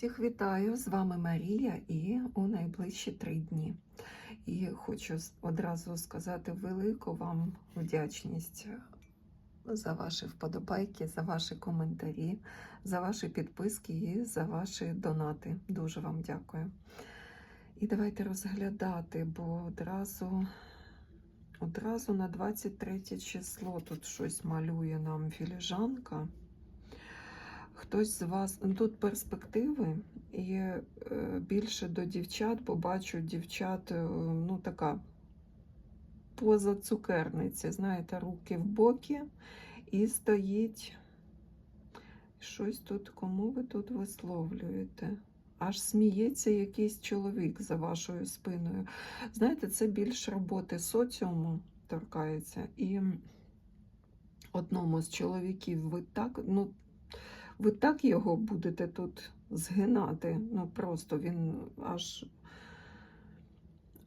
Всіх вітаю! З вами Марія і у найближчі три дні. І хочу одразу сказати велику вам вдячність за ваші вподобайки, за ваші коментарі, за ваші підписки і за ваші донати. Дуже вам дякую. І давайте розглядати, бо одразу, одразу на 23 число тут щось малює нам філіжанка. Хтось з вас ну, тут перспективи і е, більше до дівчат, бо бачу дівчат, е, ну така поза цукерниці, знаєте, руки в боки, і стоїть щось тут, кому ви тут висловлюєте? Аж сміється якийсь чоловік за вашою спиною. Знаєте, це більш роботи соціуму торкається. І одному з чоловіків ви так, ну, ви так його будете тут згинати. Ну просто він аж,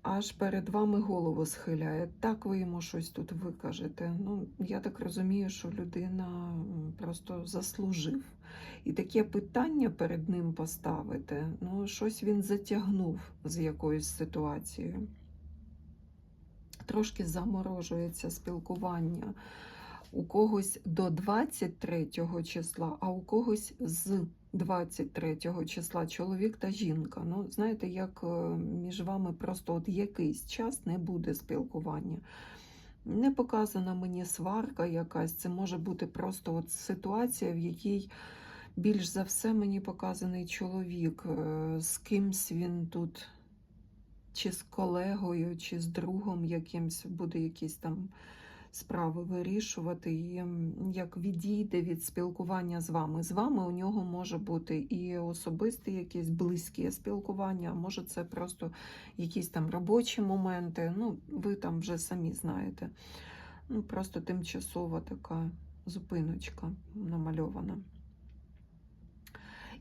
аж перед вами голову схиляє. Так ви йому щось тут викажете. Ну, я так розумію, що людина просто заслужив. І таке питання перед ним поставити, ну, щось він затягнув з якоюсь ситуацією. Трошки заморожується спілкування у когось до 23 числа, а у когось з 23 числа чоловік та жінка. Ну, знаєте, як е, між вами просто от якийсь час не буде спілкування. Не показана мені сварка якась, це може бути просто от ситуація, в якій більш за все мені показаний чоловік. е, З кимсь він тут, чи з колегою, чи з другом якимсь буде якісь там справи вирішувати, і як відійде від спілкування з вами. З вами у нього може бути і особисте якесь близьке спілкування, а може це просто якісь там робочі моменти. Ну, ви там вже самі знаєте. Ну, просто тимчасова така зупиночка намальована.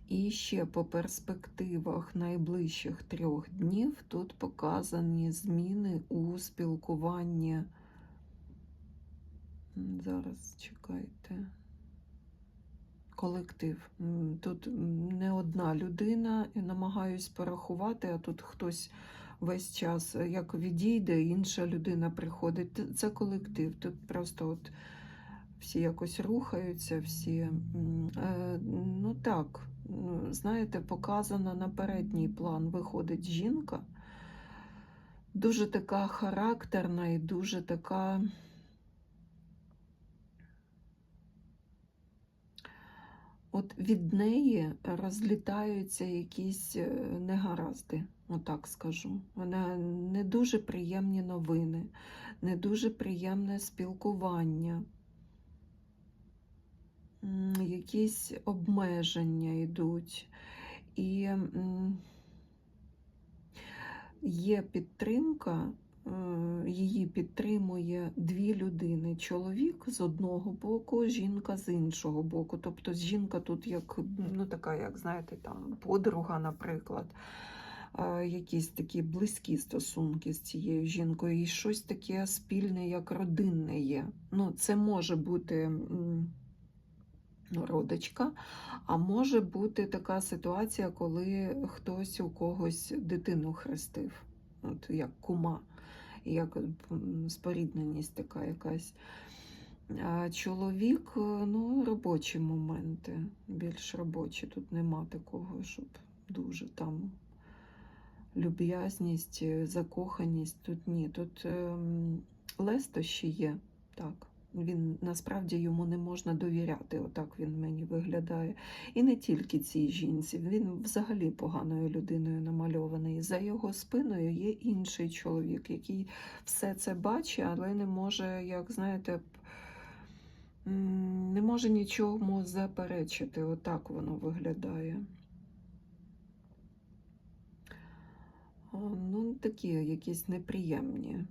І ще по перспективах найближчих трьох днів тут показані зміни у спілкуванні. Зараз чекайте. Колектив. Тут не одна людина, намагаюсь порахувати, а тут хтось весь час е, як відійде, інша людина приходить. Це колектив. Тут просто от всі якось рухаються, всі. е, Ну так, ну, знаєте, показано на передній план виходить жінка. Дуже така характерна і дуже така. От від неї розлітаються якісь е, негаразди, отак скажу. Вона не дуже приємні новини, не дуже приємне спілкування, якісь обмеження йдуть. І є підтримка, її підтримує дві людини: чоловік з одного боку, жінка з іншого боку. Тобто жінка тут як ну така, як знаєте, там подруга, наприклад. е, Якісь такі близькі стосунки з цією жінкою, і щось таке спільне, як родинне є. Ну, це може бути родичка, а може бути така ситуація, коли хтось у когось дитину хрестив, от як кума, як спорідненість така якась. А чоловік, е, ну, робочі моменти, більш робочі. Тут нема такого, щоб дуже там люб'язність, е, закоханість. Тут ні. Тут ем, лестощі є, так. Він насправді йому не можна довіряти, отак він мені виглядає. І не тільки цій жінці, він взагалі поганою людиною намальований. За його спиною є інший чоловік, який все це бачить, але не може, як знаєте, не може нічому заперечити. Отак воно виглядає. Ну, такі якісь неприємні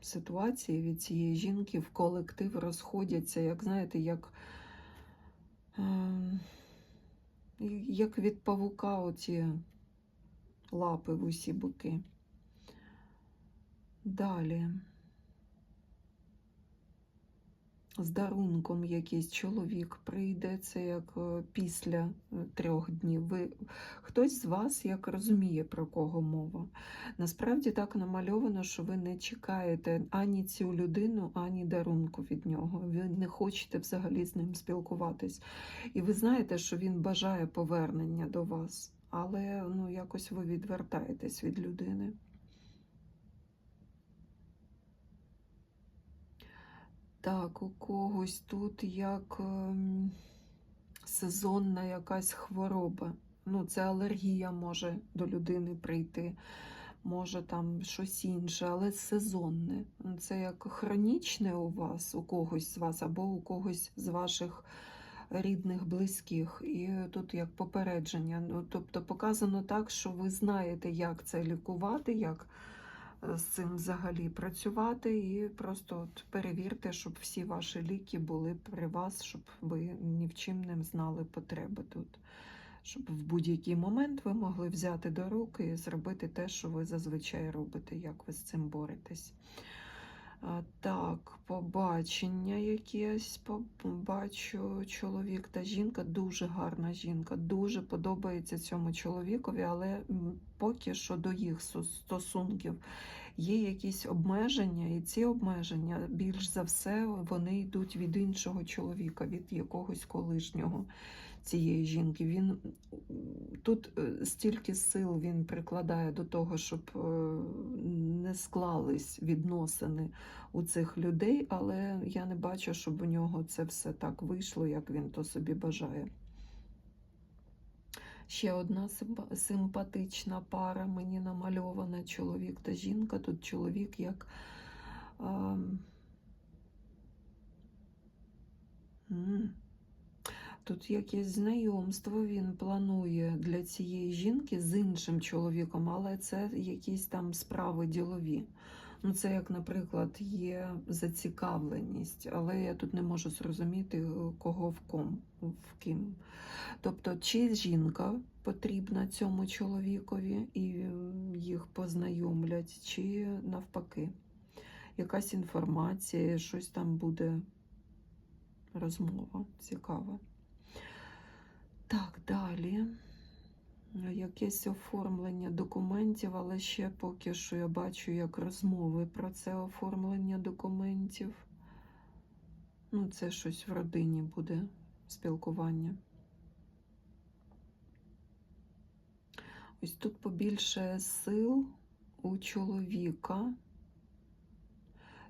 ситуації від цієї жінки в колектив розходяться, як знаєте, як, ем, як від павука оці лапи в усі боки. Далі. З дарунком якийсь чоловік прийде, це як е, після е, трьох днів. Ви, хтось з вас як розуміє, про кого мова. Насправді так намальовано, що ви не чекаєте ані цю людину, ані дарунку від нього. Ви не хочете взагалі з ним спілкуватись. І ви знаєте, що він бажає повернення до вас, але ну, якось ви відвертаєтесь від людини. Так, у когось тут як ем, сезонна якась хвороба. Ну, це алергія може до людини прийти, може там щось інше, але сезонне. Це як хронічне у вас, у когось з вас, або у когось з ваших рідних, близьких. І тут як попередження. Ну, тобто показано так, що ви знаєте, як це лікувати, як з цим взагалі працювати, і просто от перевірте, щоб всі ваші ліки були при вас, щоб ви ні в чим не знали потреби тут. Щоб в будь-який момент ви могли взяти до руки і зробити те, що ви зазвичай робите, як ви з цим боретесь. Так, побачення якесь. Побачу чоловік та жінка, дуже гарна жінка, дуже подобається цьому чоловікові, але поки що до їх стосунків є якісь обмеження, і ці обмеження більш за все вони йдуть від іншого чоловіка, від якогось колишнього цієї жінки. Він тут е, стільки сил він прикладає до того, щоб е, не склались відносини у цих людей, але я не бачу, щоб у нього це все так вийшло, як він то собі бажає. Ще одна симпатична пара мені намальована чоловік та жінка. Тут чоловік як. ем, м, Тут якесь знайомство він планує для цієї жінки з іншим чоловіком, але це якісь там справи ділові. Ну, це як, наприклад, є зацікавленість, але я тут не можу зрозуміти, кого в ком, в ким. Тобто, чи жінка потрібна цьому чоловікові і е, їх познайомлять, чи навпаки, якась інформація, щось там буде розмова цікава. Так, далі. Якесь оформлення документів, але ще поки що я бачу як розмови про це оформлення документів. Ну, це щось в родині буде спілкування. Ось тут побільше сил у чоловіка.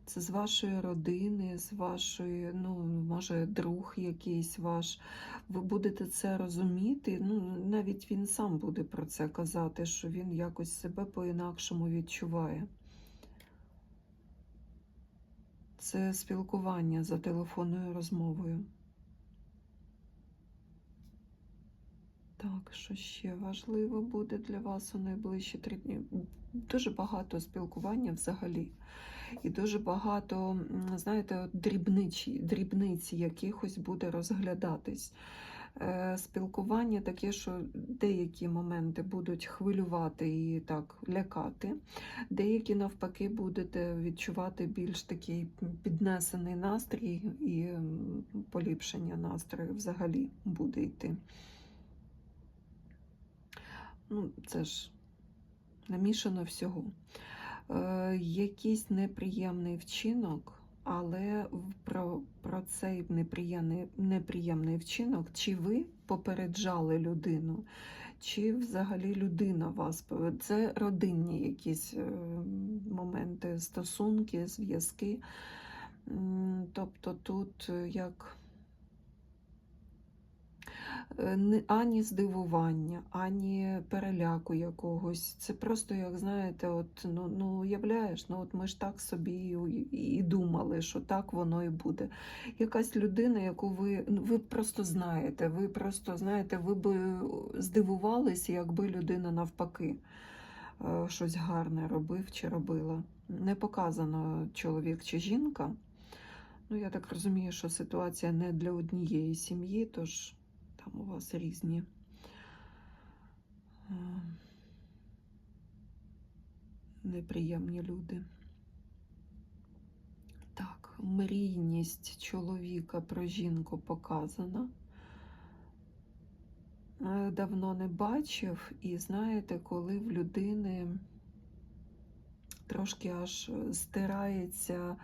Це з вашої родини, з вашої, ну, може, друг якийсь ваш. Ви будете це розуміти. Ну, навіть він сам буде про це казати, що він якось себе по-інакшому відчуває. Це спілкування за телефонною розмовою. Так, що ще важливо буде для вас у найближчі три дні? Дуже багато спілкування взагалі. І дуже багато, знаєте, дрібничі, дрібниці якихось буде розглядатись. Е, Спілкування таке, що деякі моменти будуть хвилювати і так лякати, деякі навпаки будете відчувати більш такий піднесений настрій і поліпшення настрою взагалі буде йти. Ну, це ж намішано всього. Е, якийсь неприємний вчинок, але про, про цей неприємний, неприємний вчинок, чи ви попереджали людину, чи взагалі людина вас Це родинні якісь е, моменти, стосунки, зв'язки. Тобто тут е, як ані здивування, ані переляку якогось. Це просто, як знаєте, от, ну, ну уявляєш, ну от ми ж так собі і, і думали, що так воно і буде. Якась людина, яку ви, ну, ви просто знаєте, ви просто знаєте, ви би здивувалися, якби людина навпаки е, щось гарне робив чи робила. Не показано чоловік чи жінка. Ну, я так розумію, що ситуація не для однієї сім'ї, тож там у вас різні. е, Неприємні люди. Так. мрійність чоловіка про жінку показана. Е, Давно не бачив, і знаєте, коли в людини трошки аж стирається,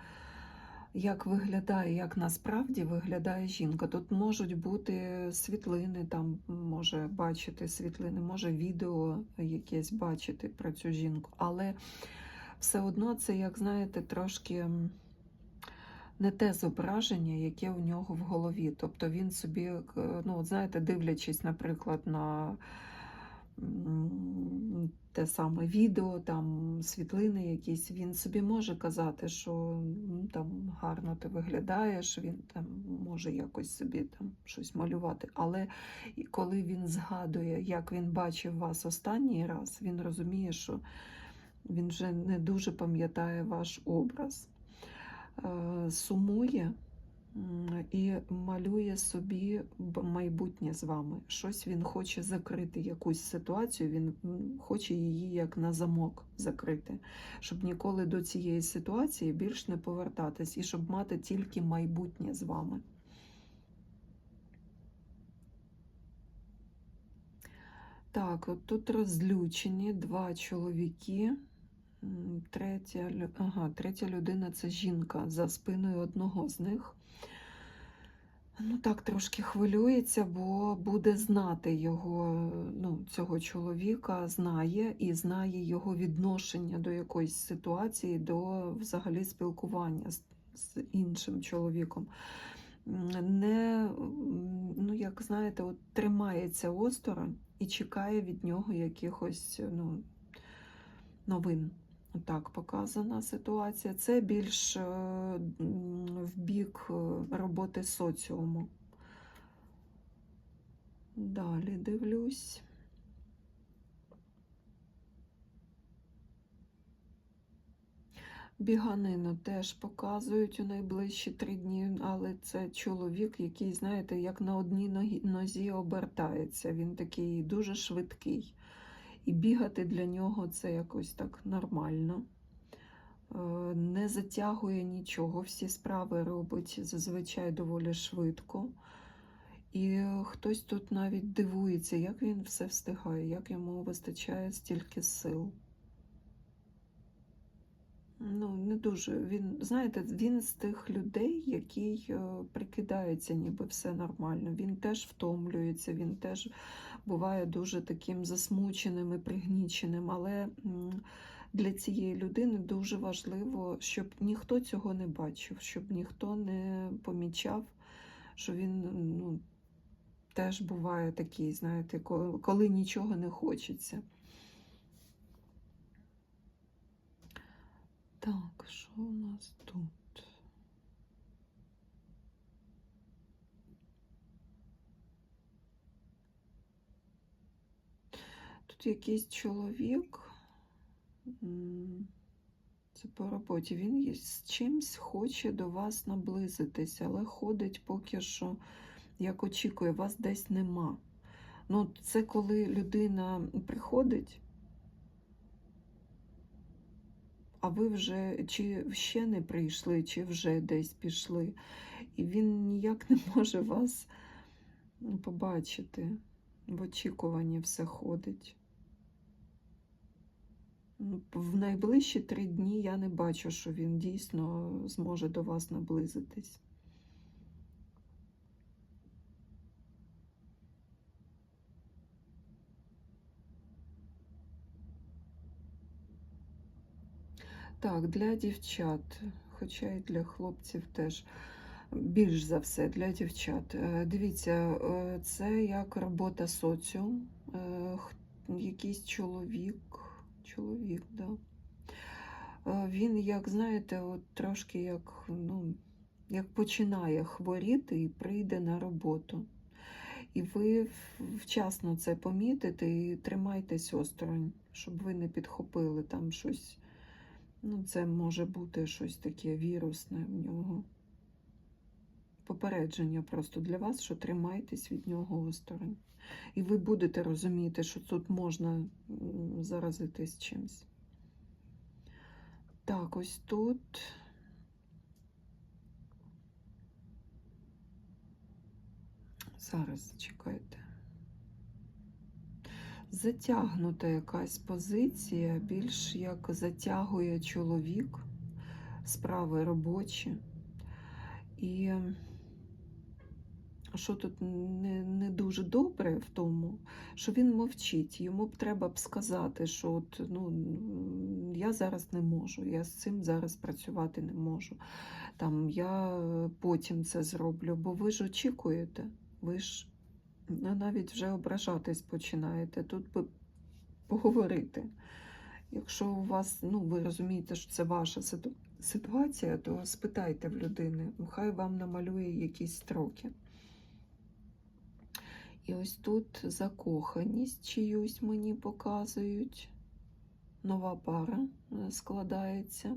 як виглядає, як насправді виглядає жінка. Тут можуть бути світлини, там може бачити світлини, може відео якесь бачити про цю жінку, але все одно це, як знаєте, трошки не те зображення, яке у нього в голові. Тобто він собі, е, ну, знаєте, дивлячись, наприклад, на те саме відео, там світлини якісь, він собі може казати, що ну, там гарно ти виглядаєш, він там може якось собі там щось малювати. Але коли він згадує, як він бачив вас останній раз, він розуміє, що він вже не дуже пам'ятає ваш образ, Е, сумує і малює собі майбутнє з вами. Щось він хоче закрити, якусь ситуацію, він хоче її як на замок закрити, щоб ніколи до цієї ситуації більш не повертатись і щоб мати тільки майбутнє з вами. Так, от тут розлючені два чоловіки. Третя, ага, третя людина це жінка за спиною одного з них. Ну так, трошки хвилюється, бо буде знати його, ну, цього чоловіка, знає і знає його відношення до якоїсь ситуації, до взагалі спілкування з, з іншим чоловіком. Не, ну, як знаєте, от тримається осторонь і чекає від нього якихось ну, новин. Так показана ситуація. Це більш е, в бік е, роботи соціуму. Далі дивлюсь. Біганину теж показують у найближчі три дні, але це чоловік, який, знаєте, як на одній нозі обертається. Він такий дуже швидкий. І бігати для нього це якось так нормально. Е, Не затягує нічого, всі справи робить зазвичай доволі швидко. І хтось тут навіть дивується, як він все встигає, як йому вистачає стільки сил. Ну, не дуже. Він, знаєте, він з тих людей, який е, прикидається, ніби все нормально. Він теж втомлюється, він теж буває дуже таким засмученим і пригніченим. Але для цієї людини дуже важливо, щоб ніхто цього не бачив, щоб ніхто не помічав, що він ну, теж буває такий, знаєте, коли, коли нічого не хочеться. Так, що у нас тут? Тут якийсь чоловік, це по роботі, він з чимсь хоче до вас наблизитися, але ходить поки що, як очікує, вас десь нема. Ну, це коли людина приходить, а ви вже чи ще не прийшли, чи вже десь пішли. І він ніяк не може вас ну, побачити. В очікуванні все ходить. Ну, В найближчі три дні я не бачу, що він дійсно зможе до вас наблизитись. Так, для дівчат, хоча й для хлопців теж. Більш за все для дівчат. Е, Дивіться, е, це як робота соціум. Е, Якийсь чоловік, чоловік, да. Він, як знаєте, от трошки як, ну, як починає хворіти і прийде на роботу. І ви вчасно це помітите і тримайтесь осторонь, щоб ви не підхопили там щось. Ну, це може бути щось таке вірусне в нього. Попередження просто для вас, що тримайтесь від нього осторонь. І ви будете розуміти, що тут можна заразитись чимось. Так, ось тут. Зараз чекайте. Затягнута якась позиція, більш як затягує чоловік, справи робочі. І що тут не, не дуже добре в тому, що він мовчить. Йому б треба б сказати, що от, ну, я зараз не можу, я з цим зараз працювати не можу. Там, я потім це зроблю, бо ви ж очікуєте, ви ж навіть вже ображатись починаєте. Тут би поговорити. Якщо у вас, ну, ви розумієте, що це ваша ситуація, то спитайте в людини, хай вам намалює якісь строки. І ось тут закоханість чиюсь мені показують. Нова пара е, складається.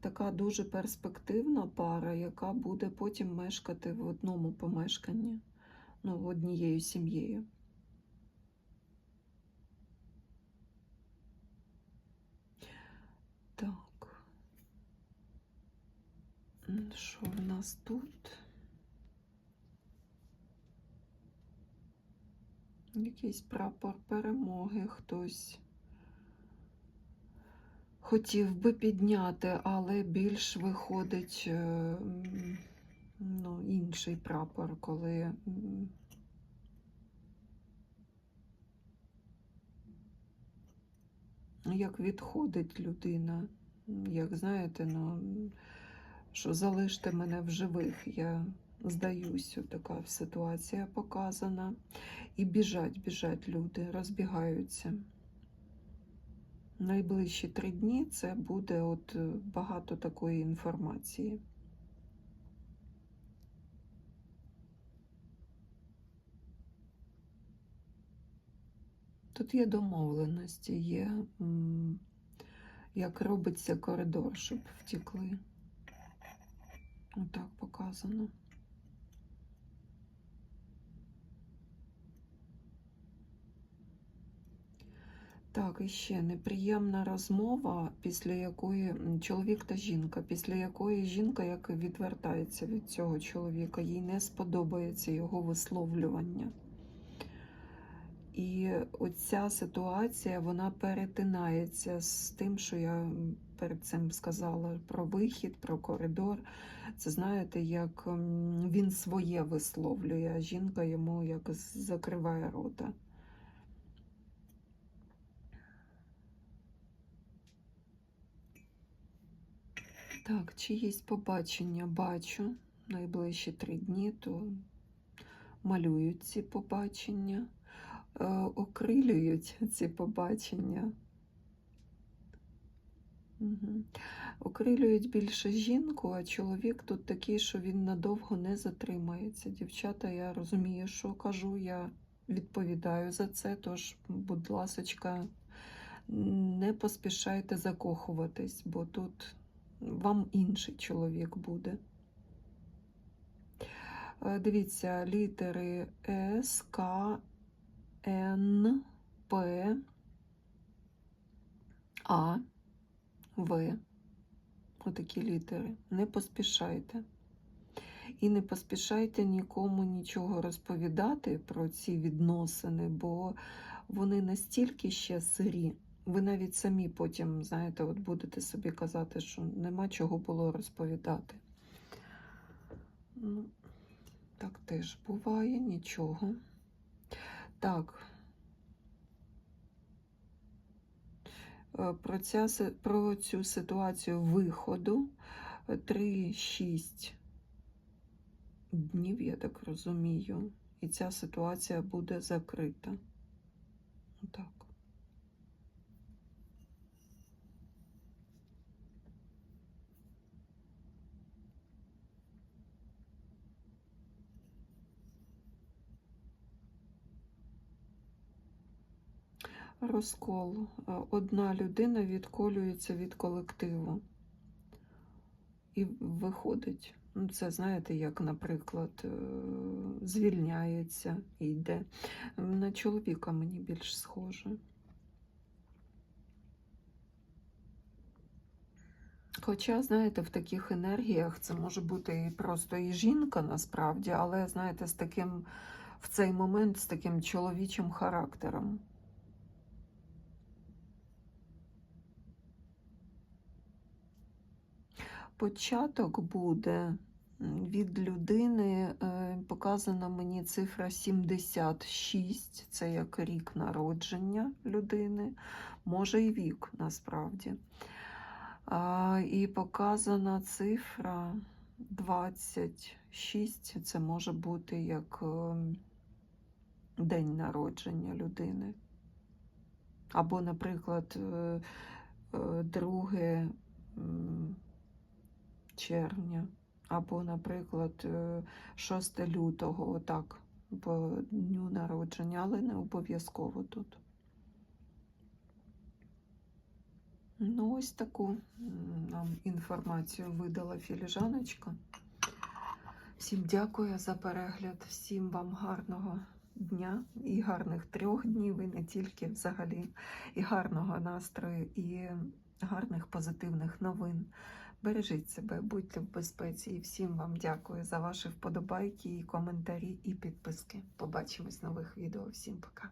Така дуже перспективна пара, яка буде потім мешкати в одному помешканні, ну, однією сім'єю. Так. Що в нас тут? Якийсь прапор перемоги хтось хотів би підняти, але більш виходить е, ну, інший прапор, коли як відходить людина. Як знаєте, ну, що залиште мене в живих, я здаюсь, така ситуація показана. І біжать, біжать люди, розбігаються. Найближчі три дні це буде от е, багато такої інформації. Тут є домовленості, є як робиться коридор, щоб втікли. Отак показано. Так, і ще неприємна розмова, після якої чоловік та жінка, після якої жінка як відвертається від цього чоловіка, їй не сподобається його висловлювання. І оця ситуація вона перетинається з тим, що я перед цим сказала про вихід, про коридор. Це знаєте, як він своє висловлює, а жінка йому як закриває рота. Так, чиїсь побачення бачу найближчі три дні, то малюють ці побачення, окрилюють ці побачення. Угу. Окрилюють більше жінку, а чоловік тут такий, що він надовго не затримається. Дівчата, я розумію, що кажу, я відповідаю за це, тож, будь ласочка, не поспішайте закохуватись, бо тут вам інший чоловік буде. Е, Дивіться, літери С, К, Н, П, А, В. Отакі літери. Не поспішайте. І не поспішайте нікому нічого розповідати про ці відносини, бо вони настільки ще сирі. Ви навіть самі потім, знаєте, от будете собі казати, що нема чого було розповідати. Ну, так теж буває, нічого. Так. Е, Про, ця, про цю ситуацію виходу 3-6 днів, я так розумію, і ця ситуація буде закрита. Так. Розкол. Е, Одна людина відколюється від колективу і виходить. Ну, це знаєте, як, наприклад, е, звільняється і йде. На чоловіка мені більш схоже. Хоча, знаєте, в таких енергіях це може бути і просто і жінка насправді, але знаєте, з таким в цей момент з таким чоловічим характером. Початок буде від людини, е, показана мені цифра 76, це як рік народження людини, може і вік насправді. І показана цифра 26, це може бути як е, день народження людини. Або, наприклад, е, е, 2 м, червня, або, наприклад, е, 6 лютого, отак, по дню народження, але не обов'язково тут. Ну, ось таку нам інформацію видала філіжаночка. Всім дякую за перегляд, всім вам гарного дня і гарних трьох днів, і не тільки взагалі, і гарного настрою, і гарних позитивних новин. Бережіть себе, будьте в безпеці і всім вам дякую за ваші вподобайки, і коментарі і підписки. Побачимось в нових відео. Всім пока.